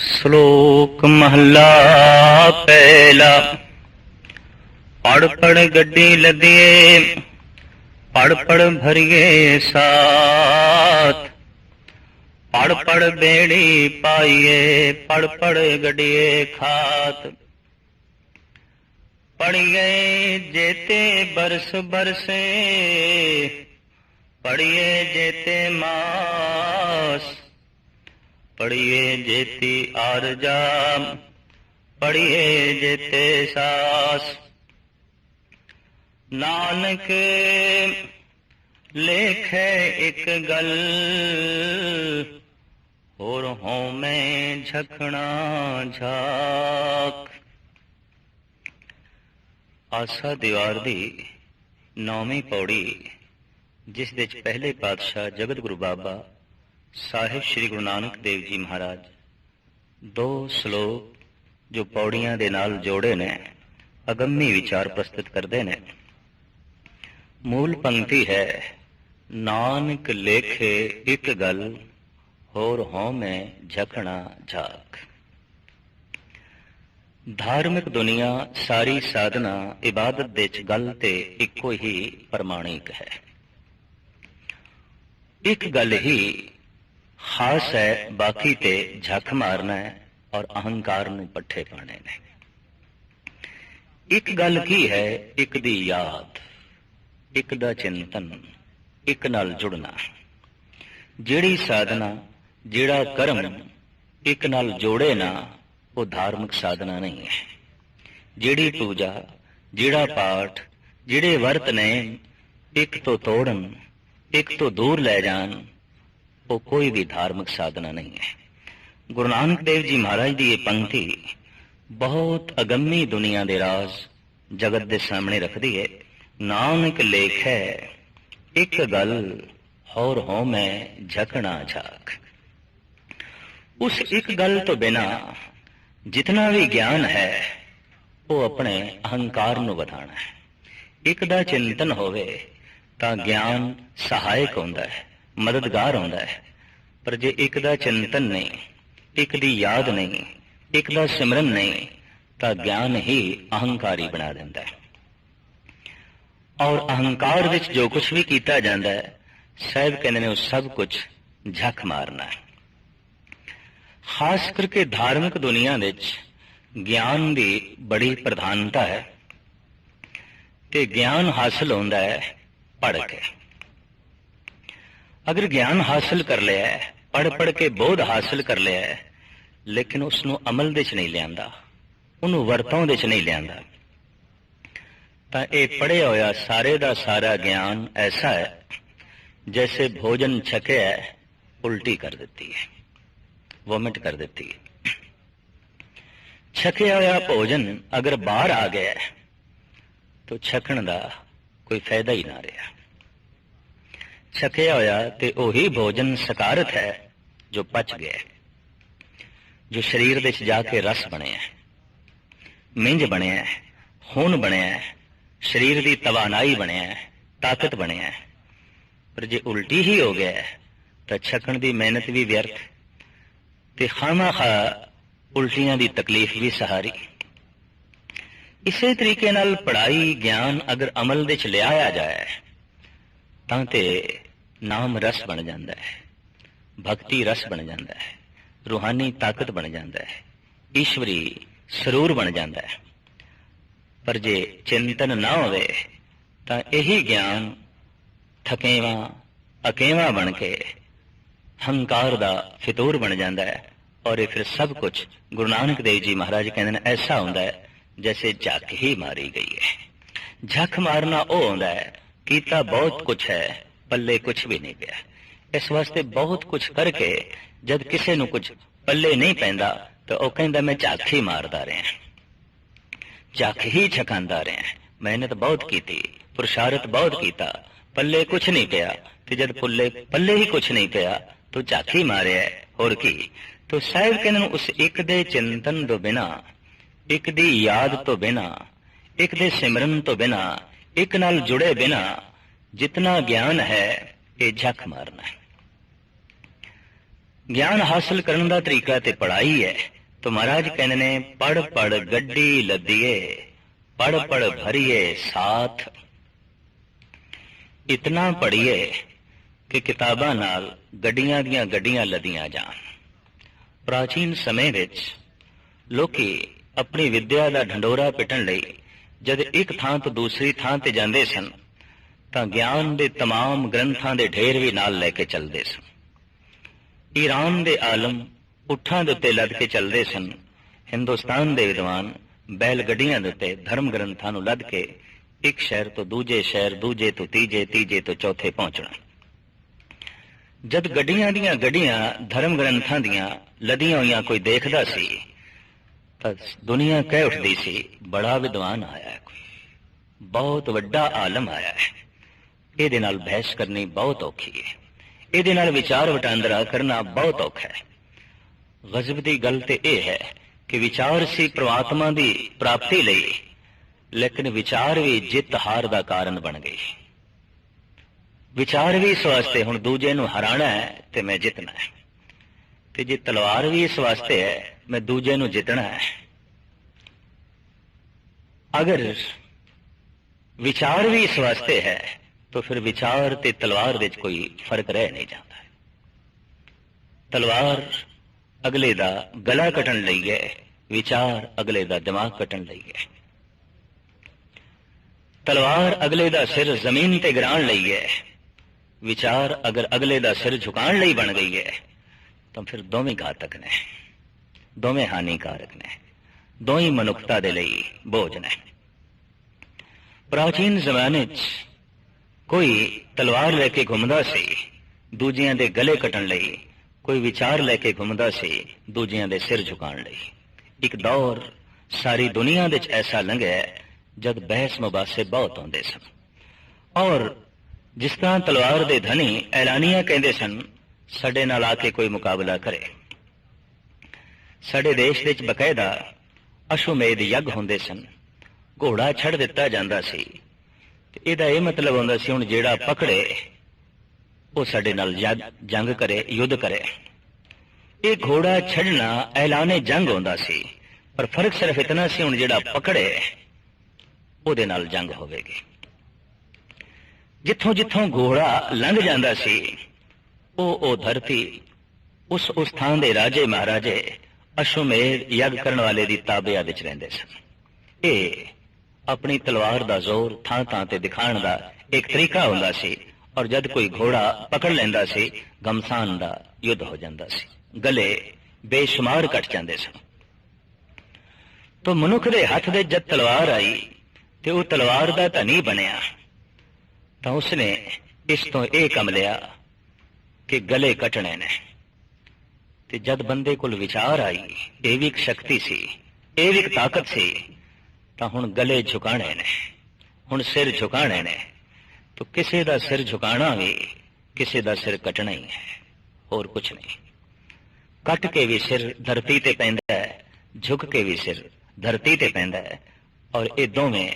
ਸ਼ਲੋਕ ਮਹੱਲਾ ਪਹਿਲਾ। ਪੜ ਪੜ ਗੱਡੀ ਲੱਦੀਏ ਪੜ ਪੜ ਭਰੀਏ ਸਾਥ। ਪੜ ਪੜ ਬੇੜੀ ਪਾਈਏ ਪੜ ਪੜ ਗੱਡੀਏ ਖਾਤ। ਪੜੀਏ ਜੇਤੇ ਬਰਸ ਬਰਸੇ ਪੜੀਏ ਜੇਤੇ ਮਾਸ। ਪੜੀਏ ਜੇਤੀ ਆਰਜਾ ਪੜੀਏ ਜੇਤੇ ਸਾਸ। ਨਾਨਕ ਲੇਖ ਹੈ ਇੱਕ ਗੱਲ, ਹੋਰ ਹਉ ਮੈਂ ਝਖਣਾ ਝਾਕ। ਆਸਾ ਦੀਵਾਰ ਦੀ ਨੌਵੀਂ ਪੌੜੀ, ਜਿਸ ਦੇ ਪਹਿਲੇ ਪਾਤਸ਼ਾਹ ਜਗਤ ਗੁਰੂ ਬਾਬਾ ਸਾਹਿਬ ਸ੍ਰੀ ਗੁਰੂ ਨਾਨਕ ਦੇਵ ਜੀ ਮਹਾਰਾਜ, ਦੋ ਸ਼ਲੋਕ ਜੋ ਪੌੜੀਆਂ ਦੇ ਨਾਲ ਜੋੜੇ ਨੇ, ਅਗੰਮੀ ਵਿਚਾਰ ਪ੍ਰਸਤੁਤ ਕਰਦੇ ਨੇ। ਮੂਲ ਪੰਕਤੀ ਹੈ, ਨਾਨਕ ਲੇਖੇ ਇੱਕ ਗੱਲ, ਹੋਰ ਹਉ ਮੈਂ ਝਖਣਾ ਝਾਕ। ਧਾਰਮਿਕ ਦੁਨੀਆ ਸਾਰੀ ਸਾਧਨਾ, ਇਬਾਦਤ ਦੇ ਚ ਗੱਲ ਤੇ ਇੱਕੋ ਹੀ ਪ੍ਰਮਾਣਿਕ ਹੈ। ਇੱਕ ਗੱਲ ਹੀ ਖਾਸ ਹੈ ਬਾਕੀ ਤੇ ਝੱਖ ਮਾਰਨਾ ਹੈ ਔਰ ਅਹੰਕਾਰ ਨੂੰ ਪੱਠੇ ਪਾਣੇ ਨੇ। ਇੱਕ ਗੱਲ ਕੀ ਹੈ, ਇੱਕ ਦੀ ਯਾਦ, ਇੱਕ ਦਾ ਚਿੰਤਨ, ਇੱਕ ਨਾਲ ਜੁੜਨਾ। ਜਿਹੜੀ ਸਾਧਨਾ, ਜਿਹੜਾ ਕਰਮ, ਇੱਕ ਨਾਲ ਜੋੜੇ ਨਾ, ਉਹ ਧਾਰਮਿਕ ਸਾਧਨਾ ਨਹੀਂ ਹੈ। ਜਿਹੜੀ ਪੂਜਾ, ਜਿਹੜਾ ਪਾਠ, ਜਿਹੜੇ ਵਰਤ ਨੇ, ਇੱਕ ਤੋਂ ਤੋੜਨ, ਇੱਕ ਤੋਂ ਦੂਰ ਲੈ ਜਾਣ ਉਹ ਕੋਈ ਵੀ ਧਾਰਮਿਕ ਸਾਧਨਾ ਨਹੀਂ ਹੈ। ਗੁਰੂ ਨਾਨਕ ਦੇਵ ਜੀ ਮਹਾਰਾਜ ਦੀ ਇਹ ਪੰਕਤੀ ਬਹੁਤ ਅਗੰਮੀ ਦੁਨੀਆ ਦੇ ਰਾਜ਼, ਜਗਤ ਦੇ ਸਾਹਮਣੇ ਰੱਖਦੀ ਹੈ। ਨਾਨਕ ਲੇਖ ਹੈ, ਇੱਕ ਗੱਲ ਹੋਰ ਹੋ ਮੈਂ ਝਕਣਾ ਝਾਕ। ਉਸ ਇੱਕ ਗੱਲ ਤੋਂ ਬਿਨਾ ਜਿਤਨਾ ਵੀ ਗਿਆਨ ਹੈ, ਉਹ ਆਪਣੇ ਅਹੰਕਾਰ ਨੂੰ ਵਧਾਣਾ ਹੈ। ਇੱਕ ਦਾ ਚਿੰਤਨ ਹੋਵੇ ਤਾਂ ਗਿਆਨ ਸਹਾਇਕ ਹੁੰਦਾ ਹੈ। ਮਦਦਗਾਰ ਆਉਂਦਾ ਹੈ। ਪਰ ਜੇ ਇੱਕ ਦਾ ਚਿੰਤਨ ਨਹੀਂ, ਇੱਕ ਦੀ ਯਾਦ ਨਹੀਂ, ਇੱਕ ਦਾ ਸਿਮਰਨ ਨਹੀਂ, ਤਾਂ ਗਿਆਨ ਹੀ ਅਹੰਕਾਰੀ ਬਣਾ ਦਿੰਦਾ ਹੈ। ਔਰ ਅਹੰਕਾਰ ਵਿੱਚ ਜੋ ਕੁਝ ਵੀ ਕੀਤਾ ਜਾਂਦਾ ਹੈ, ਸਾਹਿਬ ਕਹਿੰਦੇ ਨੇ ਉਹ ਸਭ ਕੁਝ ਝੱਖ ਮਾਰਨਾ ਹੈ। ਖਾਸ ਕਰਕੇ ਧਾਰਮਿਕ ਦੁਨੀਆ ਵਿੱਚ ਗਿਆਨ ਦੀ ਬੜੀ ਪ੍ਰਧਾਨਤਾ ਹੈ ਤੇ ਗਿਆਨ ਹਾਸਲ ਹੁੰਦਾ ਹੈ ਪੜ੍ਹ ਕੇ ਅਗਰ ਗਿਆਨ ਹਾਸਲ ਕਰ ਲਿਆ ਹੈ ਪੜ ਪੜ ਕੇ ਬੋਧ ਹਾਸਲ ਕਰ ਲਿਆ ਹੈ ਲੇਕਿਨ ਉਸ ਨੂੰ ਅਮਲ ਦੇ ਚ ਨਹੀਂ ਲਿਆਂਦਾ ਉਹਨੂੰ ਵਰਤੋਂ ਦੇ ਚ ਨਹੀਂ ਲਿਆਂਦਾ ਤਾਂ ਇਹ ਪੜਿਆ ਹੋਇਆ ਸਾਰੇ ਦਾ ਸਾਰਾ ਗਿਆਨ ਐਸਾ ਹੈ ਜੈਸੇ ਭੋਜਨ ਛਕਿਆ ਹੈ, ਉਲਟੀ ਕਰ ਦਿੱਤੀ ਹੈ ਵੋਮਿਟ ਕਰ ਦਿੱਤੀ ਹੈ। ਛਕਿਆ ਹੋਇਆ ਭੋਜਨ ਅਗਰ ਬਾਹਰ ਆ ਗਿਆ ਤਾਂ ਛਕਣ ਦਾ ਕੋਈ ਫਾਇਦਾ ਹੀ ਨਾ ਰਿਹਾ। ਛਕਿਆ ਹੋਇਆ ਤੇ ਉਹੀ ਭੋਜਨ ਸਕਾਰਤ ਹੈ ਜੋ ਪਚ ਗਿਆ ਜੋ ਸਰੀਰ ਦੇ ਵਿੱਚ ਜਾ ਕੇ ਰਸ ਬਣਿਆ ਮਿੰਜ ਬਣਿਆ ਖੂਨ ਬਣਿਆ ਸਰੀਰ ਦੀ ਤਵਾਨਾਈ ਬਣਿਆ ਤਾਕਤ ਬਣਿਆ ਪਰ ਜੇ ਉਲਟੀ ਹੀ ਹੋ ਗਿਆ ਤਾਂ ਛਕਣ ਦੀ ਮਿਹਨਤ ਵੀ ਵਿਅਰਥ ਤੇ ਖਾਮਖਾ ਉਲਟੀਆਂ ਦੀ ਤਕਲੀਫ ਵੀ ਸਹਾਰੀ ਇਸੇ ਤਰੀਕੇ ਨਾਲ ਪੜ੍ਹਾਈ, ਗਿਆਨ ਅਗਰ ਅਮਲ ਵਿੱਚ ਲਿਆਇਆ ਜਾਏ ਤਾਂ ਤੇ ਨਾਮ ਰਸ ਬਣ ਜਾਂਦਾ ਹੈ। ਭਗਤੀ ਰਸ ਬਣ ਜਾਂਦਾ ਹੈ। ਰੂਹਾਨੀ ਤਾਕਤ ਬਣ ਜਾਂਦਾ ਹੈ। ਈਸ਼ਵਰੀ ਸਰੂਰ ਬਣ ਜਾਂਦਾ ਹੈ। ਪਰ ਜੇ ਚਿੰਤਨ ਨਾ ਹੋਵੇ, ਤਾਂ ਇਹੀ ਗਿਆਨ ਥਕੇਵਾ, ਅਕੇਵਾ ਬਣ ਕੇ ਹੰਕਾਰ ਦਾ ਫਿਤੂਰ ਬਣ ਜਾਂਦਾ ਹੈ। ਔਰ ਇਹ ਫਿਰ ਸਭ ਕੁਝ ਗੁਰੂ ਨਾਨਕ ਦੇਵ ਜੀ ਮਹਾਰਾਜ ਕਹਿੰਦੇ ਨੇ, ਐਸਾ ਹੁੰਦਾ ਹੈ, ਜੈਸੇ ਝੱਕ ਹੀ ਮਾਰੀ ਗਈ ਹੈ। ਝੱਕ ਮਾਰਨਾ ਉਹ ਹੁੰਦਾ ਹੈ ਕੀਤਾ ਬਹੁਤ ਕੁਝ ਹੈ, ਪੱਲੇ ਕੁਝ ਵੀ ਨਹੀਂ ਪਿਆ। ਇਸ ਵਾਸਤੇ ਬਹੁਤ ਕੁਝ ਕਰਕੇ ਜਦ ਕਿਸੇ ਨੂੰ ਕੁਝ ਪੱਲੇ ਨਹੀਂ ਪੈਂਦਾ, ਤਾਂ ਉਹ ਕਹਿੰਦਾ, ਮੈਂ ਝੱਕ ਮਾਰਦਾ ਰਿਹਾ ਝੱਕ ਹੀ ਛਕਾਂਦਾ ਰਿਹਾ ਮਿਹਨਤ ਬਹੁਤ ਕੀਤੀ ਪੁਰਸ਼ਾਰਤ ਬਹੁਤ ਕੀਤਾ, ਪੱਲੇ ਕੁਝ ਨਹੀਂ ਪਿਆ। ਤੇ ਜਦ ਪੁੱਲੇ, ਪੱਲੇ ਹੀ ਕੁਝ ਨਹੀਂ ਪਿਆ, ਤੂੰ ਝੱਕ ਮਾਰਿਆ ਹੋਰ ਕੀ? ਤੋ ਸਾਹਿਬ ਕਹਿੰਦੇ ਨੂੰ, ਉਸ ਇੱਕ ਦੇ ਚਿੰਤਨ ਤੋਂ ਬਿਨਾ, ਇੱਕ ਦੀ ਯਾਦ ਤੋਂ ਬਿਨਾ, ਇੱਕ ਦੇ ਸਿਮਰਨ ਤੋਂ ਬਿਨਾ ਇੱਕ ਨਾਲ ਜੁੜੇ ਬਿਨਾ ਜਿਤਨਾ ਗਿਆਨ ਹੈ, ਇਹ ਝੱਕ ਮਾਰਨਾ ਹੈ। ਗਿਆਨ ਹਾਸਲ ਕਰਨ ਦਾ ਤਰੀਕਾ ਤੇ ਪੜ੍ਹਾਈ ਹੈ। ਤਾਂ ਮਹਾਰਾਜ ਕਹਿੰਦੇ ਨੇ ਪੜ ਪੜ ਗੱਡੀ ਲੱਦੀਏ ਪੜ ਪੜ ਭਰੀਏ ਸਾਥ। ਇਤਨਾ ਪੜ੍ਹੀਏ ਕਿ ਕਿਤਾਬਾਂ ਨਾਲ ਗੱਡੀਆਂ ਦੀਆਂ ਗੱਡੀਆਂ ਲਦੀਆਂ ਜਾਣ। ਪ੍ਰਾਚੀਨ ਸਮੇਂ ਵਿੱਚ ਲੋਕੀ ਆਪਣੀ ਵਿੱਦਿਆ ਦਾ ਢੰਡੋਰਾ ਪਿੱਟਣ ਲਈ ਜਦ ਇੱਕ ਥਾਂ ਤੋਂ ਦੂਸਰੀ ਥਾਂ ਤੇ ਜਾਂਦੇ ਸਨ ਤਾਂ ਗਿਆਨ ਦੇ तमाम ਗ੍ਰੰਥਾਂ ਦੇ ਢੇਰ ਵੀ ਨਾਲ ਲੈ ਕੇ ਚੱਲਦੇ ਸਨ ਈਰਾਨ ਦੇ ਆਲਮ ਉੱਠਾਂ ਦੇ ਉੱਤੇ ਲੱਦ ਕੇ ਚੱਲਦੇ ਸਨ ਹਿੰਦੁਸਤਾਨ ਦੇ ਵਿਦਵਾਨ ਬੈਲ ਗੱਡੀਆਂ ਦੇ ਉੱਤੇ ਧਰਮ ਗ੍ਰੰਥਾਂ ਨੂੰ ਲੱਦ ਕੇ ਇੱਕ ਸ਼ਹਿਰ ਤੋਂ ਦੂਜੇ ਸ਼ਹਿਰ ਦੂਜੇ ਤੋਂ ਤੀਜੇ ਤੀਜੇ ਤੋਂ ਚੌਥੇ ਪਹੁੰਚਣਾ ਜਦ ਗੱਡੀਆਂ ਦੀਆਂ ਗੱਡੀਆਂ ਧਰਮ ਗ੍ਰੰਥਾਂ ਦੀਆਂ ਲਦੀਆਂ ਹੋਈਆਂ ਕੋਈ ਦੇਖਦਾ ਸੀ ਤਾਂ ਦੁਨੀਆ ਕਹਿ ਉੱਠਦੀ ਸੀ, ਬੜਾ ਵਿਦਵਾਨ ਆਇਆ ਕੋਈ। ਬਹੁਤ ਵੱਡਾ ਆਲਮ ਆਇਆ ਹੈ। ਇਹਦੇ ਨਾਲ ਬਹਿਸ ਕਰਨੀ ਬਹੁਤ ਔਖੀ ਹੈ। ਇਹਦੇ ਨਾਲ ਵਿਚਾਰ ਵਟਾਂਦਰਾ ਕਰਨਾ ਬਹੁਤ ਔਖਾ ਹੈ। ਗਜ਼ਬ ਦੀ ਗੱਲ ਤੇ ਇਹ ਹੈ ਕਿ ਵਿਚਾਰ ਸੀ ਪ੍ਰਮਾਤਮਾ ਦੀ ਪ੍ਰਾਪਤੀ ਲਈ, ਲੇਕਿਨ ਵਿਚਾਰ ਵੀ ਜਿੱਤ ਹਾਰ ਦਾ ਕਾਰਨ ਬਣ ਗਈ। ਵਿਚਾਰ ਵੀ ਇਸ ਵਾਸਤੇ ਹੁਣ ਦੂਜੇ ਨੂੰ ਹਰਾਣਾ ਹੈ ਤੇ ਮੈਂ ਜਿੱਤਣਾ ਹੈ। ਤੇ ਜੇ ਤਲਵਾਰ ਵੀ ਇਸ ਵਾਸਤੇ ਹੈ ਮੈਂ ਦੂਜੇ ਨੂੰ ਜਿੱਤਣਾ ਹੈ। ਅਗਰ ਵਿਚਾਰ ਵੀ ਇਸ ਵਾਸਤੇ ਹੈ, ਤਾਂ ਫਿਰ ਵਿਚਾਰ ਤੇ ਤਲਵਾਰ ਵਿੱਚ ਕੋਈ ਫ਼ਰਕ ਰਹਿ ਨਹੀਂ ਜਾਂਦਾ। ਤਲਵਾਰ ਅਗਲੇ ਦਾ ਗਲਾ ਕੱਟਣ ਲਈ ਹੈ, ਵਿਚਾਰ ਅਗਲੇ ਦਾ ਦਿਮਾਗ ਕੱਟਣ ਲਈ ਹੈ। ਤਲਵਾਰ ਅਗਲੇ ਦਾ ਸਿਰ ਜ਼ਮੀਨ ਤੇ ਗਿਰਾਉਣ ਲਈ ਹੈ, ਵਿਚਾਰ ਅਗਰ ਅਗਲੇ ਦਾ ਸਿਰ ਝੁਕਾਉਣ ਲਈ ਬਣ ਗਈ ਹੈ, ਤਾਂ ਫਿਰ ਦੋਵੇਂ ਘਾਤਕ ਨੇ। ਦੋਵੇਂ ਹਾਨੀਕਾਰਕ ਨੇ। ਦੋਵੇਂ ਮਨੁੱਖਤਾ ਦੇ ਲਈ ਬੋਝ ਨੇ। ਪ੍ਰਾਚੀਨ ਜ਼ਮਾਨੇ 'ਚ ਕੋਈ ਤਲਵਾਰ ਲੈ ਕੇ ਘੁੰਮਦਾ ਸੀ, ਦੂਜਿਆਂ ਦੇ ਗਲੇ ਕੱਟਣ ਲਈ, ਕੋਈ ਵਿਚਾਰ ਲੈ ਕੇ ਘੁੰਮਦਾ ਸੀ, ਦੂਜਿਆਂ ਦੇ ਸਿਰ ਝੁਕਾਉਣ ਲਈ। ਇੱਕ ਦੌਰ ਸਾਰੀ ਦੁਨੀਆ ਵਿੱਚ ਐਸਾ ਲੰਘਿਆ ਜਦ ਬਹਿਸ ਮੁਬਾਸੇ ਬਹੁਤ ਹੁੰਦੇ ਸਨ। ਔਰ ਜਿਸ ਤਰ੍ਹਾਂ ਤਲਵਾਰ ਦੇ ਧਨੀ ਐਲਾਨੀਆਂ ਕਹਿੰਦੇ ਸਨ, ਸਾਡੇ ਨਾਲ ਆ ਕੇ ਕੋਈ ਮੁਕਾਬਲਾ ਕਰੇ। ਸਾਡੇ ਦੇਸ਼ ਵਿੱਚ ਬਕਾਇਦਾ ਅਸ਼ੁਮੇਧ ਯੱਗ ਹੁੰਦੇ ਸਨ। ਘੋੜਾ ਛੱਡ ਦਿੱਤਾ ਜਾਂਦਾ ਸੀ। ਤੇ ਇਹਦਾ ਇਹ ਮਤਲਬ ਹੁੰਦਾ ਸੀ, ਹੁਣ ਜਿਹੜਾ ਪਕੜੇ, ਉਹ ਸਾਡੇ ਨਾਲ ਜੰਗ ਕਰੇ, ਯੁੱਧ ਕਰੇ। ਇਹ ਘੋੜਾ ਛੱਡਣਾ ਐਲਾਨੇ ਜੰਗ ਹੁੰਦਾ ਸੀ, ਪਰ ਫ਼ਰਕ ਸਿਰਫ ਇਤਨਾ ਸੀ, ਹੁਣ ਜਿਹੜਾ ਪਕੜੇ, ਉਹਦੇ ਨਾਲ ਜੰਗ ਹੋਵੇਗੀ। ਜਿੱਥੋਂ ਜਿੱਥੋਂ ਘੋੜਾ ਲੰਘ ਜਾਂਦਾ ਸੀ, ਉਹ ਉਹ ਧਰਤੀ, ਉਸ ਉਸ ਥਾਂ ਦੇ ਰਾਜੇ ਮਹਾਰਾਜੇ ਅਸ਼ੁਮੇਧ ਯੱਗ ਕਰਨ ਵਾਲੇ ਦੀ ਤਾਬਿਆ ਵਿੱਚ ਰਹਿੰਦੇ ਸਨ। ਇਹ ਆਪਣੀ ਤਲਵਾਰ ਦਾ ਜ਼ੋਰ ਥਾਂ ਥਾਂ ਤੇ ਦਿਖਾਉਣ ਦਾ ਇੱਕ ਤਰੀਕਾ ਹੁੰਦਾ ਸੀ ਔਰ ਜਦ ਕੋਈ ਘੋੜਾ ਪਕੜ ਲੈਂਦਾ ਸੀ, ਗਮਸਾਨ ਦਾ ਯੁੱਧ ਹੋ ਜਾਂਦਾ ਸੀ। ਗਲੇ ਬੇਸ਼ੁਮਾਰ ਕੱਟ ਜਾਂਦੇ ਸਨ। ਤੋਂ ਮਨੁੱਖ ਦੇ ਹੱਥ ਦੇ ਜਦ ਤਲਵਾਰ ਆਈ ਤੇ ਉਹ ਤਲਵਾਰ ਦਾ ਧਨੀ ਬਣਿਆ, ਤਾਂ ਉਸਨੇ ਇਸ ਤੋਂ ਇਹ ਕੰਮ ਲਿਆ ਕਿ ਗਲੇ ਕੱਟਣੇ ਨੇ। ਤੇ ਜਦ ਬੰਦੇ ਕੋਲ ਵਿਚਾਰ ਆਈ, ਇਹ ਵੀ ਇੱਕ ਸ਼ਕਤੀ ਸੀ, ਇਹ ਵੀ ਇੱਕ ਤਾਕਤ ਸੀ, ਤਾਂ ਹੁਣ ਗਲੇ ਝੁਕਾਣੇ ਨੇ, ਹੁਣ ਸਿਰ ਝੁਕਾਣੇ ਨੇ, ਤਾਂ ਕਿਸੇ ਦਾ ਸਿਰ ਝੁਕਾਣਾ ਵੀ ਕਿਸੇ ਦਾ ਸਿਰ ਕੱਟਣਾ ਹੀ ਹੈ, ਹੋਰ ਕੁਝ ਨਹੀਂ। ਕੱਟ ਕੇ ਵੀ ਸਿਰ ਧਰਤੀ ਤੇ ਪੈਂਦਾ ਹੈ, ਝੁਕ ਕੇ ਵੀ ਸਿਰ ਧਰਤੀ ਤੇ ਪੈਂਦਾ ਹੈ, ਔਰ ਇਹ ਦੋਵੇਂ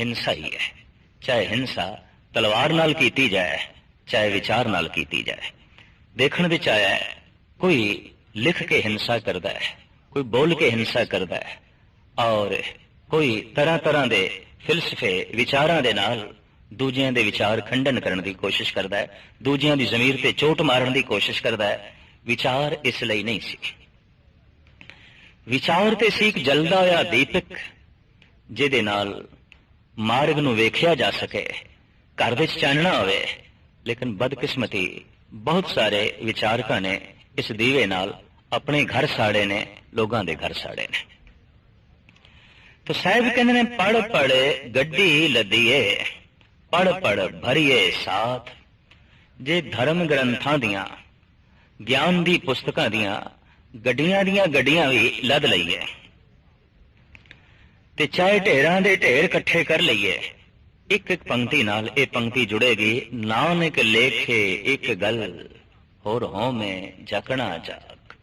ਹਿੰਸਾ ਹੀ ਹੈ, ਚਾਹੇ ਹਿੰਸਾ ਤਲਵਾਰ ਨਾਲ ਕੀਤੀ ਜਾਏ, ਚਾਹੇ ਵਿਚਾਰ ਨਾਲ ਕੀਤੀ ਜਾਏ। ਦੇਖਣ ਵਿੱਚ ਆਇਆ ਕੋਈ ਲਿਖ ਕੇ ਹਿੰਸਾ ਕਰਦਾ ਹੈ, ਕੋਈ ਬੋਲ ਕੇ ਹਿੰਸਾ ਕਰਦਾ ਹੈ ਔਰ ਕੋਈ ਤਰ੍ਹਾਂ ਤਰ੍ਹਾਂ ਦੇ ਫਿਲਸਫੇ ਵਿਚਾਰਾਂ ਦੇ ਨਾਲ ਦੂਜਿਆਂ ਦੇ ਵਿਚਾਰ ਖੰਡਨ ਕਰਨ ਦੀ ਕੋਸ਼ਿਸ਼ ਕਰਦਾ ਹੈ, ਦੂਜਿਆਂ ਦੀ ਜ਼ਮੀਰ ਤੇ ਚੋਟ ਮਾਰਨ ਦੀ ਕੋਸ਼ਿਸ਼ ਕਰਦਾ ਹੈ, ਵਿਚਾਰ ਇਸ ਲਈ ਨਹੀਂ ਸੀ। ਵਿਚਾਰ ਤੇ ਸੀ ਇੱਕ ਜਲਦਾ ਹੋਇਆ ਦੀਪਕ, ਜਿਹਦੇ ਨਾਲ ਮਾਰਗ ਨੂੰ ਵੇਖਿਆ ਜਾ ਸਕੇ, ਘਰ ਵਿੱਚ ਚਾਨਣਾ ਹੋਵੇ, ਲੇਕਿਨ ਬਦਕਿਸਮਤੀ ਬਹੁਤ ਸਾਰੇ ਵਿਚਾਰਕਾਂ ਨੇ ਇਸ ਦੀਵੇ ਨਾਲ ਆਪਣੇ ਘਰ ਸਾੜੇ ਨੇ, ਲੋਕਾਂ ਦੇ ਘਰ ਸਾੜੇ ਨੇ। ਤਾਂ ਸਾਹਿਬ ਕਹਿੰਦੇ ਨੇ, ਪੜ ਪੜ ਗੱਡੀ ਲੱਦੀਏ, ਪੜ ਪੜ ਭਰੀਏ ਸਾਥ। ਜੇ ਧਰਮ ਗ੍ਰੰਥਾਂ ਦੀਆਂ, ਗਿਆਨ ਦੀ ਪੁਸਤਕਾਂ ਦੀਆਂ, ਗੱਡੀਆਂ ਦੀਆਂ ਗੱਡੀਆਂ ਵੀ ਲੱਦ ਲਈਏ। ਤੇ ਚਾਹੇ ਢੇਰਾਂ ਦੇ ਢੇਰ ਇਕੱਠੇ ਕਰ ਲਈਏ, ਇੱਕ ਇੱਕ ਪੰਕਤੀ ਨਾਲ ਇਹ ਪੰਕਤੀ ਜੁੜੇਗੀ। ਨਾਨਕ ਲੇਖੇ ਇੱਕ ਗੱਲ। ਹੋਰ ਹੋਵੇਂ ਜਕਣਾ ਜਾਗ।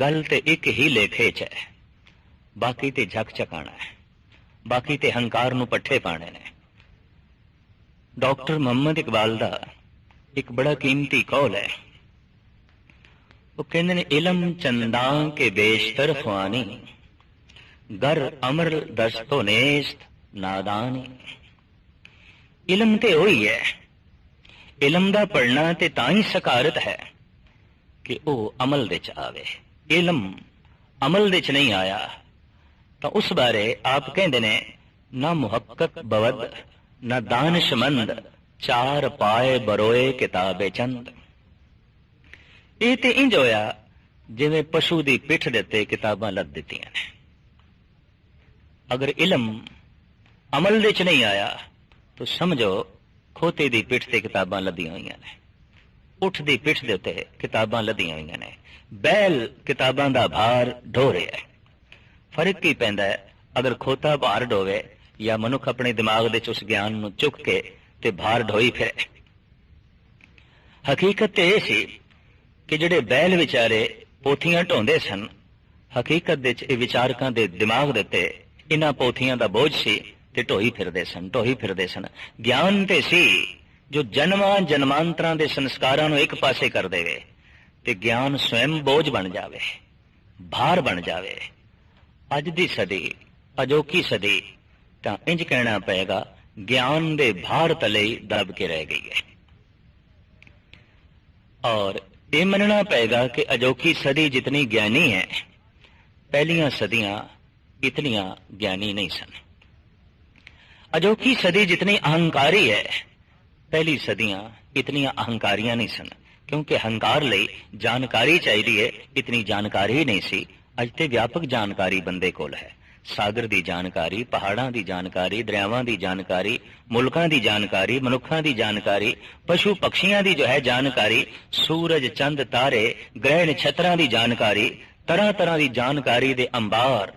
ਗੱਲ ਤੇ ਇੱਕ ਹੀ ਲੇਖੇ 'ਚ ਹੈ। ਬਾਕੀ ਤੇ ਝਕ ਚਕਾਣਾ ਹੈ। ਬਾਕੀ ਤੇ ਹੰਕਾਰ ਨੂੰ ਪੱਠੇ ਪਾਣੇ ਨੇ। ਡਾਕਟਰ ਮੁਹੰਮਦ ਇਕਬਾਲ ਦਾ ਇੱਕ ਬੜਾ ਕੀਮਤੀ ਕੌਲ ਹੈ। ਉਹ ਕਹਿੰਦੇ ਨੇ, ਇਲਮ ਚੰਦਾਂ ਕੇ ਬੇਸ਼ਤਰ ਖਵਾਨੀ ਗਰ ਅਮਰ ਦਸਤੋ ਨੇਸਤ ਨਾਦਾਨੀ। ਇਲਮ ਤੇ ਹੋਈ ਹੈ। ਇਲਮ ਦਾ ਪੜਨਾ ਤੇ ਤਾਂ ਹੀ ਸਕਾਰਤ ਹੈ ਕਿ ਉਹ ਅਮਲ ਵਿੱਚ ਆਵੇ। ਇਲਮ ਅਮਲ ਵਿੱਚ ਨਹੀਂ ਆਇਆ, ਤਾਂ ਉਸ ਬਾਰੇ ਆਪ ਕਹਿੰਦੇ ਨੇ, ਨਾ ਮੁਹੱਕਕ ਬਵਦ, ਨਾ ਦਾਨਸ਼ਮੰਦ, ਚਾਰ ਪਾਏ ਬਰੋਏ ਕਿਤਾਬੇ ਚੰਦ। ਇਹ ਤੇ ਇੰਜ ਹੋਇਆ ਜਿਵੇਂ ਪਸ਼ੂ ਦੀ ਪਿੱਠ ਦੇ ਉੱਤੇ ਕਿਤਾਬਾਂ ਲੱਦ ਦਿੱਤੀਆਂ ਨੇ। ਅਗਰ ਇਲਮ ਅਮਲ ਦੇ ਚ ਨਹੀਂ ਆਇਆ, ਤਾਂ ਸਮਝੋ ਖੋਤੇ ਦੀ ਪਿੱਠ ਤੇ ਕਿਤਾਬਾਂ ਲੱਦੀਆਂ ਹੋਈਆਂ ਨੇ। ਉਠ ਦੀ ਪਿੱਠ ਦੇ ਉੱਤੇ ਕਿਤਾਬਾਂ ਲੱਦੀਆਂ ਹੋਈਆਂ ਨੇ। ਬੈਲ ਕਿਤਾਬਾਂ ਦਾ ਭਾਰ ਢੋ ਰਿਹਾ ਹੈ। ਫ਼ਰਕ ਕੀ ਪੈਂਦਾ ਹੈ? ਅਗਰ ਖੋਤਾ ਭਾਰ ਢੋਵੇ ਜਾਂ ਮਨੁੱਖ ਆਪਣੇ ਦਿਮਾਗ ਦੇ ਚ ਉਸ ਗਿਆਨ ਨੂੰ ਚੁੱਕ ਕੇ ਤੇ ਭਾਰ ਢੋਈ ਫਿਰੇ? ਹਕੀਕਤ ਤੇ ਇਹ ਸੀ ਕਿ ਜਿਹੜੇ ਬੈਲ ਵਿਚਾਰੇ ਪੋਥੀਆਂ ਢੋਂਦੇ ਸਨ, ਹਕੀਕਤ ਦੇ ਵਿੱਚ ਇਹ ਵਿਚਾਰਕਾਂ ਦੇ ਦਿਮਾਗ ਦੇ ਉੱਤੇ ਇਹਨਾਂ ਪੋਥੀਆਂ ਦਾ ਬੋਝ ਸੀ ਤੇ ਢੋਈ ਫਿਰਦੇ ਸਨ, ਢੋਈ ਫਿਰਦੇ ਸਨ। ਗਿਆਨ ਤੇ ਸੀ, ਜੋ ਜਨਮਾਂ ਜਨਮਾਂਤਰਾਂ ਦੇ ਸੰਸਕਾਰਾਂ ਨੂੰ ਇੱਕ ਪਾਸੇ ਕਰ ਦੇਵੇ ਤੇ ਗਿਆਨ ਸਵੈਮ ਬੋਝ ਬਣ ਜਾਵੇ, ਭਾਰ ਬਣ ਜਾਵੇ। ਅੱਜ ਦੀ ਸਦੀ, ਅਜੋਕੀ ਸਦੀ, ਤਾਂ ਇੰਜ ਕਹਿਣਾ ਪਏਗਾ, ਗਿਆਨ ਦੇ ਭਾਰ ਤਲੇ ਹੀ ਦਬ ਕੇ ਰਹਿ ਗਈ ਹੈ। ਔਰ ਇਹ ਮੰਨਣਾ ਪਏਗਾ ਕਿ ਅਜੋਕੀ ਸਦੀ ਜਿਤਨੀ ਗਿਆਨੀ ਹੈ, ਪਹਿਲੀਆਂ ਸਦੀਆਂ ਇਤਨੀਆਂ ਗਿਆਨੀ ਨਹੀਂ ਸਨ। ਅਜੋਕੀ ਸਦੀ ਜਿਤਨੀ ਅਹੰਕਾਰੀ ਹੈ, ਪਹਿਲੀ ਸਦੀਆਂ ਇਤਨੀਆਂ ਅਹੰਕਾਰੀਆਂ ਨਹੀਂ ਸਨ, ਕਿਉਂਕਿ ਹੰਕਾਰ ਲਈ ਜਾਣਕਾਰੀ ਚਾਹੀਦੀ ਹੈ, ਇਤਨੀ ਜਾਣਕਾਰੀ ਨਹੀਂ ਸੀ। ਅੱਜ ਤੇ ਵਿਆਪਕ ਜਾਣਕਾਰੀ ਬੰਦੇ ਕੋਲ ਹੈ। ਸਾਗਰ ਦੀ ਜਾਣਕਾਰੀ, ਪਹਾੜਾਂ ਦੀ ਜਾਣਕਾਰੀ, ਦਰਿਆਵਾਂ ਦੀ ਜਾਣਕਾਰੀ, ਮੁਲਕਾਂ ਦੀ ਜਾਣਕਾਰੀ, ਮਨੁੱਖਾਂ ਦੀ ਜਾਣਕਾਰੀ, ਪਸ਼ੂ ਪਕਸ਼ੀਆਂ ਦੀ ਜੋ ਹੈ ਜਾਣਕਾਰੀ, ਸੂਰਜ, ਚੰਦ, ਤਾਰੇ, ਗ੍ਰਹਿ ਨਛੱਤਰਾਂ ਦੀ ਜਾਣਕਾਰੀ, ਤਰ੍ਹਾਂ ਤਰ੍ਹਾਂ ਦੀ ਜਾਣਕਾਰੀ ਦੇ ਅੰਬਾਰ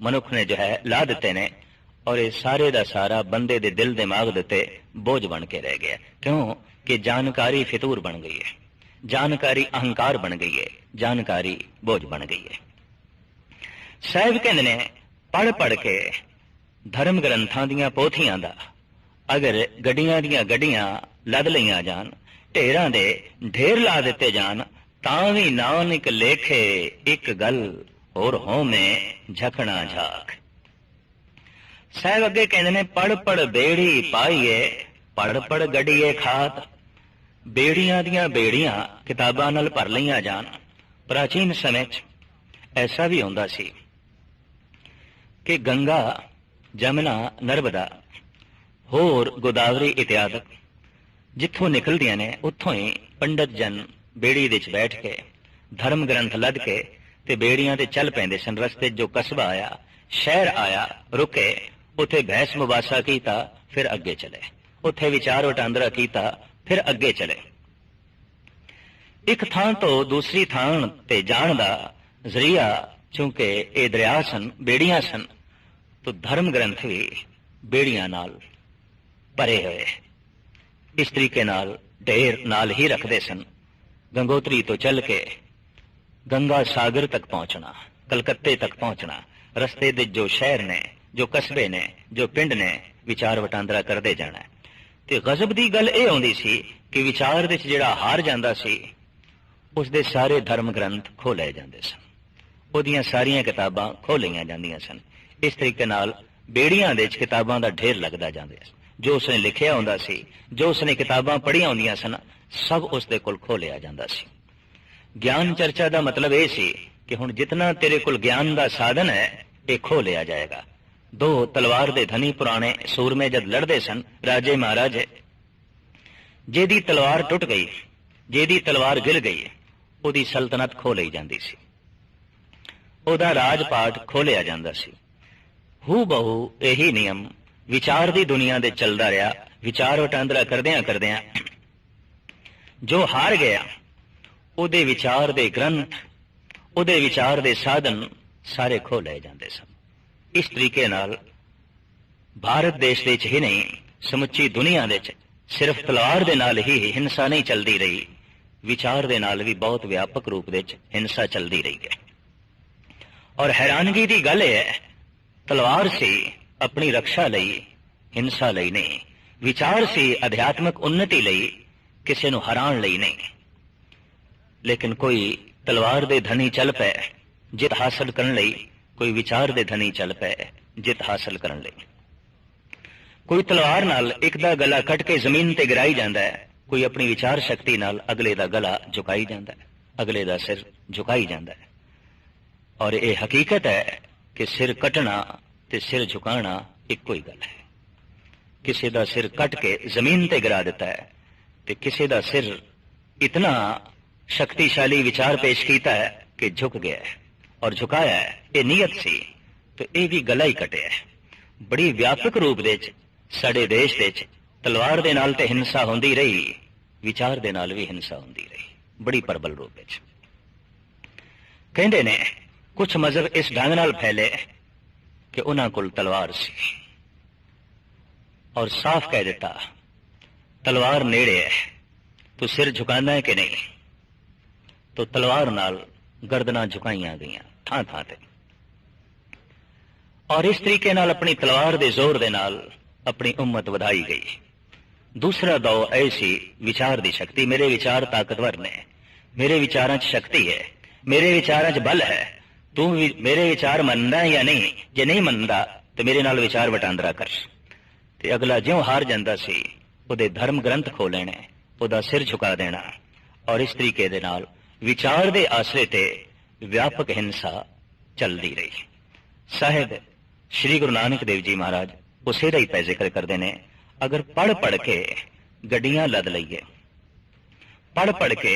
ਮਨੁੱਖ ਨੇ ਜੋ ਹੈ ਲਾ ਦਿੱਤੇ ਨੇ। ਔਰ ਇਹ ਸਾਰੇ ਦਾ ਸਾਰਾ ਬੰਦੇ ਦੇ ਦਿਲ ਦਿਮਾਗ ਦੇ ਉੱਤੇ ਬੋਝ ਬਣ ਕੇ ਰਹਿ ਗਿਆ। ਕਿਉਂ? ਕਿ ਜਾਣਕਾਰੀ ਫਿਤੂਰ ਬਣ ਗਈ ਹੈ। ਜਾਣਕਾਰੀ ਅਹੰਕਾਰ ਬਣ ਗਈ ਹੈ। ਜਾਣਕਾਰੀ ਬੋਝ ਬਣ ਗਈ ਹੈ। ਸਾਹਿਬ ਕਹਿੰਦੇ ਨੇ ਪੜ ਪੜ ਕੇ ਧਰਮ ਗ੍ਰੰਥਾਂ ਦੀਆਂ ਪੋਥੀਆਂ ਦਾ ਅਗਰ ਗੱਡੀਆਂ ਦੀਆਂ ਗੱਡੀਆਂ ਲੱਦ ਲਈਆਂ ਜਾਣ, ਢੇਰਾਂ ਦੇ ਢੇਰ ਲਾ ਦਿੱਤੇ ਜਾਣ, ਤਾਂ ਵੀ ਨਾਨਕ ਲੇਖੇ ਇੱਕ ਗੱਲ, ਹੋਰ ਹੋਵੇਂ ਝਕਣਾ ਝਾਕ ਸਾਹਿਬ ਅੱਗੇ ਕਹਿੰਦੇ ਨੇ, ਪੜ ਪੜ ਬੇੜੀ ਪਾਈਏ, ਪੜ ਪੜ ਗੱਡੀਏ ਖਾਤ। ਬੇੜੀਆਂ ਦੀਆਂ ਬੇੜੀਆਂ ਕਿਤਾਬਾਂ ਨਾਲ ਭਰ ਲਈਆਂ ਜਾਣ। ਪ੍ਰਾਚੀਨ ਸਮੇਂ 'ਚ ਐਸਾ ਵੀ ਹੁੰਦਾ ਸੀ ਕਿ ਗੰਗਾ, ਜਮਨਾ, ਨਰਮਦਾ, ਹੋਰ ਗੋਦਾਵਰੀ ਇਤਿਆਦਿਕ ਜਿੱਥੋਂ ਨਿਕਲਦੀਆਂ ਨੇ, ਉੱਥੋਂ ਹੀ ਪੰਡਤ ਜਨ ਬੇੜੀ ਵਿੱਚ ਬੈਠ ਕੇ, ਧਰਮ ਗ੍ਰੰਥ ਲੱਦ ਕੇ ਤੇ ਬੇੜੀਆਂ ਤੇ ਚੱਲ ਪੈਂਦੇ ਸਨ। ਰਸਤੇ ਜੋ ਕਸਬਾ ਆਇਆ, ਸ਼ਹਿਰ ਆਇਆ, ਰੁਕੇ। ਉੱਥੇ ਬਹਿਸ ਮੁਬਾਸਾ ਕੀਤਾ, ਫਿਰ ਅੱਗੇ ਚਲੇ। ਉੱਥੇ ਵਿਚਾਰ ਵਟਾਂਦਰਾ ਕੀਤਾ, ਫਿਰ ਅੱਗੇ ਚਲੇ। ਇੱਕ ਥਾਂ ਤੋਂ ਦੂਸਰੀ ਥਾਂ ਤੇ ਜਾਣ ਦਾ ਜ਼ਰੀਆ, ਚੂੰਕਿ ਇਹ ਦਰਿਆ ਸਨ, ਬੇੜੀਆਂ ਸਨ, ਤਾਂ ਧਰਮ ਗ੍ਰੰਥ ਵੀ ਬੇੜੀਆਂ ਨਾਲ ਭਰੇ ਹੋਏ। ਇਸ ਤਰੀਕੇ ਨਾਲ ਢੇਰ ਨਾਲ ਹੀ ਰੱਖਦੇ ਸਨ। ਗੰਗੋਤਰੀ ਤੋਂ ਚੱਲ ਕੇ ਗੰਗਾ ਸਾਗਰ ਤੱਕ ਪਹੁੰਚਣਾ, ਕਲਕੱਤੇ ਤੱਕ ਪਹੁੰਚਣਾ, ਰਸਤੇ ਦੇ ਜੋ ਸ਼ਹਿਰ ਨੇ ਜੋ ਕਸਬੇ ਨੇ, ਜੋ ਪਿੰਡ ਨੇ, ਵਿਚਾਰ ਵਟਾਂਦਰਾ ਕਰਦੇ ਜਾਣਾ ਤੇ ਗਜ਼ਬ ਦੀ ਗੱਲ ਇਹ ਆਉਂਦੀ ਸੀ ਕਿ ਵਿਚਾਰ ਵਿੱਚ ਜਿਹੜਾ ਹਾਰ ਜਾਂਦਾ ਸੀ ਉਸ ਦੇ ਸਾਰੇ ਧਰਮ ਗ੍ਰੰਥ ਖੋਲੇ ਜਾਂਦੇ ਸਨ। ਉਹਦੀਆਂ ਸਾਰੀਆਂ ਕਿਤਾਬਾਂ ਖੋਲੀਆਂ ਜਾਂਦੀਆਂ ਸਨ। ਇਸ ਤਰੀਕੇ ਨਾਲ ਬੇੜੀਆਂ ਦੇ ਵਿੱਚ ਕਿਤਾਬਾਂ ਦਾ ਢੇਰ ਲੱਗਦਾ ਜਾਂਦਾ ਸੀ। ਜੋ ਉਸਨੇ ਲਿਖਿਆ ਹੁੰਦਾ ਸੀ, ਜੋ ਉਸਨੇ ਕਿਤਾਬਾਂ ਪੜ੍ਹੀਆਂ ਹੁੰਦੀਆਂ ਸਨ, ਸਭ ਉਸ ਦੇ ਕੋਲ ਖੋਲਿਆ ਜਾਂਦਾ ਸੀ। ਗਿਆਨ ਚਰਚਾ ਦਾ ਮਤਲਬ ਇਹ ਸੀ ਕਿ ਹੁਣ ਜਿਤਨਾ ਤੇਰੇ ਕੋਲ ਗਿਆਨ ਦਾ ਸਾਧਨ ਹੈ, ਇਹ ਖੋਲਿਆ ਜਾਏਗਾ। ਦੋ ਤਲਵਾਰ ਦੇ ਧਨੀ ਪੁਰਾਣੇ ਸੂਰਮੇ ਜਦ ਲੜਦੇ ਸਨ, ਰਾਜੇ ਮਹਾਰਾਜੇ, ਜਿਹਦੀ ਤਲਵਾਰ ਟੁੱਟ ਗਈ, ਜਿਹਦੀ ਤਲਵਾਰ ਗਿਰ ਗਈ, ਉਹਦੀ ਸਲਤਨਤ ਖੋ ਲਈ ਜਾਂਦੀ ਸੀ। ਉਹਦਾ ਰਾਜਪਾਟ ਖੋਲਿਆ ਜਾਂਦਾ ਸੀ। ਹੂ ਬਹੂ ਇਹੀ ਨਿਯਮ, ਵਿਚਾਰ ਦੀ ਦੁਨੀਆ ਦੇ ਚੱਲਦਾ ਰਿਹਾ, ਵਿਚਾਰ ਵਟਾਂਦਰਾ ਕਰਦਿਆਂ ਕਰਦਿਆਂ ਜੋ ਹਾਰ ਗਿਆ, ਉਹਦੇ ਵਿਚਾਰ ਦੇ ਗ੍ਰੰਥ, ਉਹਦੇ ਵਿਚਾਰ ਦੇ ਸਾਧਨ ਸਾਰੇ ਖੋ ਲਏ ਜਾਂਦੇ ਸਨ। ਇਸ ਤਰੀਕੇ ਨਾਲ ਭਾਰਤ ਦੇਸ਼ ਵਿੱਚ ਹੀ ਨਹੀਂ, ਸਮੁੱਚੀ ਦੁਨੀਆ ਵਿੱਚ ਸਿਰਫ ਤਲਵਾਰ ਦੇ ਨਾਲ ਹੀ ਹਿੰਸਾ ਨਹੀਂ ਚੱਲਦੀ ਰਹੀ, ਵਿਚਾਰ ਦੇ ਨਾਲ ਵੀ ਬਹੁਤ ਵਿਆਪਕ ਰੂਪ ਵਿੱਚ ਹਿੰਸਾ ਚੱਲਦੀ ਰਹੀ ਹੈ। ਔਰ ਹੈਰਾਨਗੀ ਦੀ ਗੱਲ ਇਹ ਹੈ, ਤਲਵਾਰ ਸੀ ਆਪਣੀ ਰੱਖਿਆ ਲਈ, ਹਿੰਸਾ ਲਈ ਨਹੀਂ, ਵਿਚਾਰ ਸੀ ਅਧਿਆਤਮਕ ਉન્નਤੀ ਲਈ, ਕਿਸੇ ਨੂੰ ਹਰਾਉਣ ਲਈ ਨਹੀਂ। ਲੇਕਿਨ ਕੋਈ ਤਲਵਾਰ ਦੇ ਧਨੀ ਚੱਲ ਪਏ, ਜਿੱਤ ਹਾਸਲ ਕਰਨ ਲਈ ਕੋਈ ਵਿਚਾਰ ਦੇ ਧਨੀ ਚੱਲ ਪਏ, ਜਿੱਤ ਹਾਸਲ ਕਰਨ ਲਈ। ਕੋਈ ਤਲਵਾਰ ਨਾਲ ਇੱਕ ਦਾ ਗਲਾ ਕੱਟ ਕੇ ਜ਼ਮੀਨ ਤੇ ਗਿਰਾਈ ਜਾਂਦਾ ਹੈ, ਕੋਈ ਆਪਣੀ ਵਿਚਾਰ ਸ਼ਕਤੀ ਨਾਲ ਅਗਲੇ ਦਾ ਗਲਾ ਝੁਕਾਈ ਜਾਂਦਾ ਹੈ, ਅਗਲੇ ਦਾ ਸਿਰ ਝੁਕਾਈ ਜਾਂਦਾ ਹੈ। ਔਰ ਇਹ ਹਕੀਕਤ ਹੈ ਕਿ ਸਿਰ ਕੱਟਣਾ ਤੇ ਸਿਰ ਝੁਕਾਣਾ ਇੱਕੋ ਹੀ ਗੱਲ ਹੈ। ਕਿਸੇ ਦਾ ਸਿਰ ਕੱਟ ਕੇ ਜ਼ਮੀਨ ਤੇ ਗਿਰਾ ਦਿੱਤਾ ਹੈ ਤੇ ਕਿਸੇ ਦਾ ਸਿਰ ਇਤਨਾ ਸ਼ਕਤੀਸ਼ਾਲੀ ਵਿਚਾਰ ਪੇਸ਼ ਕੀਤਾ ਹੈ ਕਿ ਝੁਕ ਗਿਆ ਹੈ ਔਰ ਝੁਕਾਇਆ ਹੈ। ਇਹ ਨੀਅਤ ਸੀ ਤੇ ਇਹ ਵੀ ਗਲਾ ਹੀ ਕਟਿਆ ਬੜੀ ਵਿਆਪਕ ਰੂਪ ਦੇ ਵਿੱਚ, ਸਾਡੇ ਦੇਸ਼ ਦੇ ਵਿੱਚ ਤਲਵਾਰ ਦੇ ਨਾਲ ਤੇ ਹਿੰਸਾ ਹੁੰਦੀ ਰਹੀ, ਵਿਚਾਰ ਦੇ ਨਾਲ ਵੀ ਹਿੰਸਾ ਹੁੰਦੀ ਰਹੀ। ਬੜੀ ਪਰਬਲ ਰੂਪ ਵਿੱਚ। ਕਹਿੰਦੇ ਨੇ ਕੁਝ ਮਜ਼ਹਬ ਇਸ ਢੰਗ ਨਾਲ ਫੈਲੇ ਕਿ ਉਹਨਾਂ ਕੋਲ ਤਲਵਾਰ ਸੀ। ਔਰ ਸਾਫ਼ ਕਹਿ ਦਿੱਤਾ, ਤਲਵਾਰ ਨੇੜੇ ਹੈ, ਤੂੰ ਸਿਰ ਝੁਕਾਉਂਦਾ ਹੈ ਕਿ ਨਹੀਂ? ਤੋ ਤਲਵਾਰ ਨਾਲ ਗਰਦਨਾਂ ਝੁਕਾਈਆਂ ਗਈਆਂ ਥਾਂ ਥਾਂ ਤੇ। ਔਰ ਇਸ ਤਰੀਕੇ ਨਾਲ ਆਪਣੀ ਤਲਵਾਰ ਦੇ ਜ਼ੋਰ ਦੇ ਨਾਲ ਆਪਣੀ ਉਮਤ ਵਧਾਈ ਗਈ। ਦੂਸਰਾ ਦੌ ਐਸੀ ਵਿਚਾਰ ਦੀ ਸ਼ਕਤੀ। ਮੇਰੇ ਵਿਚਾਰ ਤਾਕਤਵਰ ਨੇ। ਮੇਰੇ ਵਿਚਾਰਾਂ 'ਚ ਸ਼ਕਤੀ ਹੈ। ਮੇਰੇ ਵਿਚਾਰਾਂ 'ਚ ਬਲ ਹੈ। ਤੂੰ ਮੇਰੇ ਵਿਚਾਰ ਮੰਨਦਾ ਜਾਂ ਨਹੀਂ? ਜੇ ਨਹੀਂ ਮੰਨਦਾ, ਤੇ ਮੇਰੇ ਨਾਲ ਵਿਚਾਰ ਵਟਾਂਦਰਾ ਕਰ। ਤੇ ਅਗਲਾ ਜਿਉਂ ਹਾਰ ਜਾਂਦਾ ਸੀ, ਉਹਦੇ ਧਰਮ ਗ੍ਰੰਥ ਖੋ ਲੈਣੇ, ਉਹਦਾ ਸਿਰ ਝੁਕਾ ਦੇਣਾ। ਔਰ ਇਸ ਤਰੀਕੇ ਦੇ ਨਾਲ ਵਿਚਾਰ ਦੇ ਆਸਰੇ ਤੇ ਵਿਆਪਕ ਹਿੰਸਾ ਚੱਲਦੀ ਰਹੀ। ਸਾਹਿਬ ਸ੍ਰੀ ਗੁਰੂ ਨਾਨਕ ਦੇਵ ਜੀ ਮਹਾਰਾਜ ਉਸੇ ਦਾ ਹੀ ਪੈ ਜ਼ਿਕਰ ਕਰਦੇ ਨੇ, ਅਗਰ ਪੜ ਪੜ ਕੇ ਗੱਡੀਆਂ ਲੱਦ ਲਈਏ ਪੜ ਪੜ ਕੇ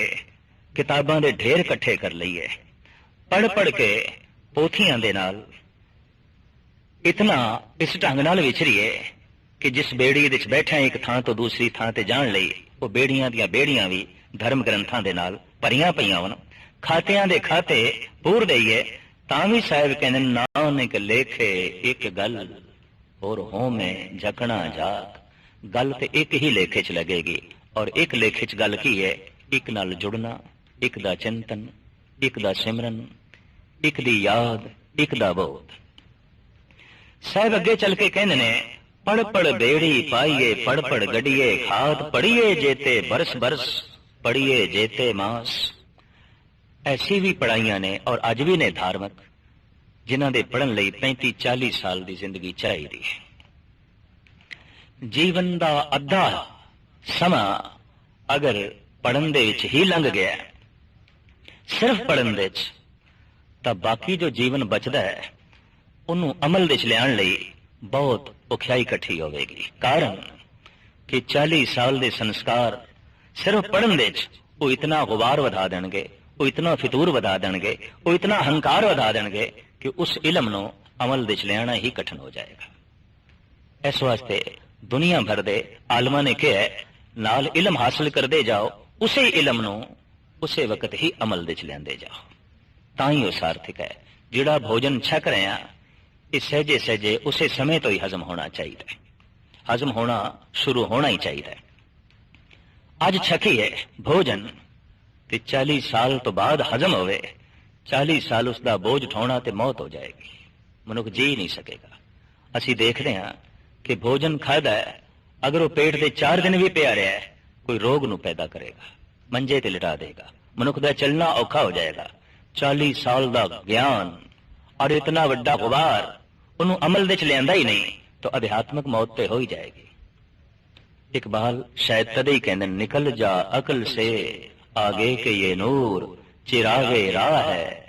ਕਿਤਾਬਾਂ ਦੇ ਢੇਰ ਇਕੱਠੇ ਕਰ ਲਈਏ ਪੜ ਪੜ ਕੇ ਪੋਥੀਆਂ ਦੇ ਨਾਲ, ਇਤਨਾ ਇਸ ਢੰਗ ਨਾਲ ਵਿਚਰੀਏ ਕਿ ਜਿਸ ਬੇੜੀ ਵਿੱਚ ਬੈਠਾ ਇੱਕ ਥਾਂ ਤੋਂ ਦੂਸਰੀ ਥਾਂ ਤੇ ਜਾਣ ਲਈ, ਉਹ ਬੇੜੀਆਂ ਦੀਆਂ ਬੇੜੀਆਂ ਵੀ ਧਰਮ ਗ੍ਰੰਥਾਂ ਦੇ ਨਾਲ ਭਰੀਆਂ ਪਈਆਂ ਹਨ ਖਾਤਿਆਂ ਦੇ ਖਾਤੇ ਪੂਰ ਦਈਏ ਤਾਂ ਵੀ ਸਾਹਿਬ ਕਹਿੰਦੇ ਨੇ, ਨਾਨਕ ਲੇਖੇ ਇੱਕ ਗੱਲ ਹੋਰ ਹੋਵੇਂ ਝਕਣਾ ਜਾਤ। ਗੱਲ ਤੇ ਇੱਕ ਹੀ ਲੇਖੇ 'ਚ ਲੱਗੇਗੀ। ਔਰ ਇੱਕ ਲੇਖੇ 'ਚ ਗੱਲ ਕੀ ਹੈ? ਇੱਕ ਨਾਲ ਜੁੜਨਾ ਇੱਕ ਦਾ ਚਿੰਤਨ ਇੱਕ ਦਾ ਸਿਮਰਨ ਇੱਕ ਦੀ ਯਾਦ ਇੱਕ ਦਾ ਬੋਧ। ਸਾਹਿਬ ਅੱਗੇ ਚੱਲ ਕੇ ਕਹਿੰਦੇ ਨੇ ਪੜ ਪੜ ਬੇੜੀ ਪਾਈਏ ਪੜ ਪੜ ਗੜੀਏ ਖਾਤ ਪੜੀਏ ਜੇਤੇ ਬਰਸ ਬਰਸ ਪੜੀਏ ਜੇਤੇ ਮਾਸ। ਐਸੀ ਵੀ ਪੜਾਈਆਂ ਨੇ ਔਰ ਅੱਜ ਵੀ ਨੇ ਧਾਰਮਿਕ, ਜਿਨ੍ਹਾਂ ਦੇ ਪੜਨ ਲਈ 35 40 ਸਾਲ ਦੀ ਜ਼ਿੰਦਗੀ ਚਾਹੀਦੀ ਹੈ। ਜੀਵਨ ਦਾ ਅੱਧਾ ਸਮਾਂ ਅਗਰ ਪੜਨ ਦੇ ਵਿੱਚ ਹੀ ਲੰਘ ਗਿਆ ਸਿਰਫ ਪੜਨ ਦੇ ਵਿੱਚ, ਤਾਂ ਬਾਕੀ ਜੋ ਜੀਵਨ ਬਚਦਾ ਹੈ, ਉਹਨੂੰ ਅਮਲ ਵਿੱਚ ਲਿਆਉਣ ਲਈ ਬਹੁਤ ਔਖਿਆਈ ਇਕੱਠੀ ਹੋਵੇਗੀ। ਕਾਰਨ ਕਿ 40 ਸਾਲ ਦੇ ਸੰਸਕਾਰ ਸਿਰਫ ਪੜਨ ਦੇ ਵਿੱਚ ਉਹ ਇਤਨਾ ਗੁਬਾਰ ਵਧਾ ਦੇਣਗੇ ਉਹ ਇਤਨਾ ਫਿਤੂਰ ਵਧਾ ਦੇਣਗੇ, ਉਹ ਇਤਨਾ ਹੰਕਾਰ ਵਧਾ ਦੇਣਗੇ ਕਿ ਉਸ ਇਲਮ ਨੂੰ ਅਮਲ ਵਿੱਚ ਲੈਣਾ ਹੀ ਕਠਿਨ ਹੋ ਜਾਏਗਾ। ਇਸ ਵਾਸਤੇ ਦੁਨੀਆ ਭਰ ਦੇ ਆਲਮਾਂ ਨੇ ਕਿਹਾ ਨਾਲ ਇਲਮ ਹਾਸਲ ਕਰਦੇ ਜਾਓ, ਉਸੇ ਇਲਮ ਨੂੰ ਉਸੇ ਵਕਤ ਹੀ ਅਮਲ ਵਿੱਚ ਲੈਂਦੇ ਜਾਓ। ਤਾਂ ਹੀ ਉਹ ਸਾਰਥਿਕ ਹੈ, ਜਿਹੜਾ ਭੋਜਨ ਛਕ ਰਹੇ ਆ ਇਹ ਸਹਜੇ ਸਹਜੇ ਉਸੇ ਸਮੇਂ ਤੋਂ ਹੀ ਹਜ਼ਮ ਹੋਣਾ ਚਾਹੀਦਾ ਹੈ। ਹਜ਼ਮ ਹੋਣਾ ਸ਼ੁਰੂ ਹੋਣਾ ਹੀ ਚਾਹੀਦਾ ਹੈ। ਅੱਜ ਛਕੀ ਹੈ ਭੋਜਨ ਤੇ 40 ਸਾਲ ਤੋਂ ਬਾਅਦ ਹਜ਼ਮ ਹੋਵੇ 40 ਸਾਲ ਉਸ ਦਾ ਬੋਝ ਠਾਉਣਾ ਤੇ ਮੌਤ ਹੋ ਜਾਏਗੀ। ਮਨੁੱਖ ਜੀ ਨਹੀਂ ਸਕੇਗਾ। ਅਸੀਂ ਦੇਖਦੇ ਹਾਂ ਕਿ ਭੋਜਨ ਖਾਦਾ ਹੈ, ਅਗਰ ਉਹ ਪੇਟ ਦੇ 4 ਦਿਨ ਵੀ ਪਿਆ ਰਿਹਾ ਹੈ, ਕੋਈ ਰੋਗ ਨੂੰ ਪੈਦਾ ਕਰੇਗਾ, ਮੰਜੇ ਤੇ ਲਟਾ ਦੇਗਾ। ਮਨੁੱਖ ਦਾ ਚੱਲਣਾ ਔਖਾ ਹੋ ਜਾਏਗਾ। 40 ਸਾਲ ਦਾ ਗਿਆਨ ਔਰ ਇਤਨਾ ਵੱਡਾ ਗੁਬਾਰ ਉਹਨੂੰ ਅਮਲ ਵਿੱਚ ਲਿਆਂਦਾ ਹੀ ਨਹੀਂ, ਤਾਂ ਅਧਿਆਤਮਕ ਮੌਤ ਤੇ ਹੋ ਹੀ ਜਾਏਗੀ। ਇਕਬਾਲ ਸ਼ਾਇਦ ਤਦੇ ਹੀ ਕਹਿੰਦੇ ਨਿਕਲ ਜਾ ਅਕਲ ਸੇ। आगे के ये नूर चिरागे राह है